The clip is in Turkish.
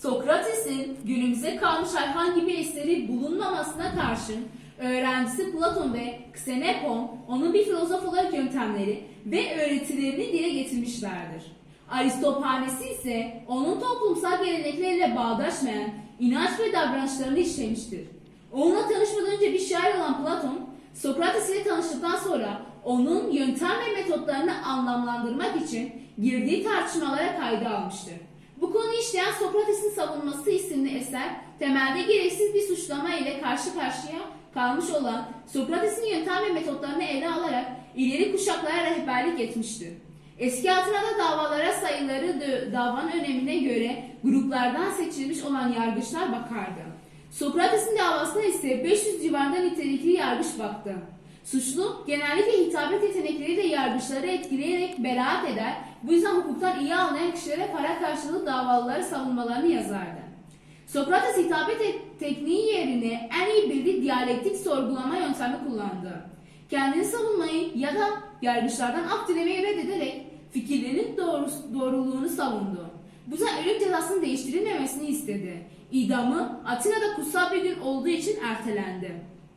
Sokrates'in günümüze kalmış herhangi bir eseri bulunmamasına karşın öğrencisi Platon ve Xenopon onun bir filozof olarak yöntemleri ve öğretilerini dile getirmişlerdir. Aristophanesi ise onun toplumsal gelenekleriyle bağdaşmayan inanç ve davranışlarını işlemiştir. Onunla tanışmadan önce bir şair olan Platon, Sokrates ile tanıştıktan sonra onun yöntem ve metotlarını anlamlandırmak için girdiği tartışmalara kayda almıştır. Bu konuyu işleyen Sokrates'in Savunması isimli eser, temelde gereksiz bir suçlama ile karşı karşıya kalmış olan Sokrates'in yöntem ve metotlarını ele alarak ileri kuşaklara rehberlik etmiştir. Eski Atina'da davalara sayıları davanın önemine göre gruplardan seçilmiş olan yargıçlar bakardı. Sokrates'in davasına ise 500 civarında nitelikli yargıç baktı. Suçlu genellikle hitabet yetenekleriyle yargıçları etkileyerek beraat eder, bu yüzden hukuktan iyi anlayan kişilere para karşılığı davalıları savunmalarını yazardı. Sokrates hitabet et- tekniği yerine en iyi bildiği diyalektik sorgulama yöntemi kullandı. Kendini savunmayı ya da yargıçlardan af dilemeyi reddederek fikirlerinin doğru- doğruluğunu savundu. Bu yüzden ölüm cezasının değiştirilmemesini istedi. İdamı Atina'da kutsal bir gün olduğu için ertelendi.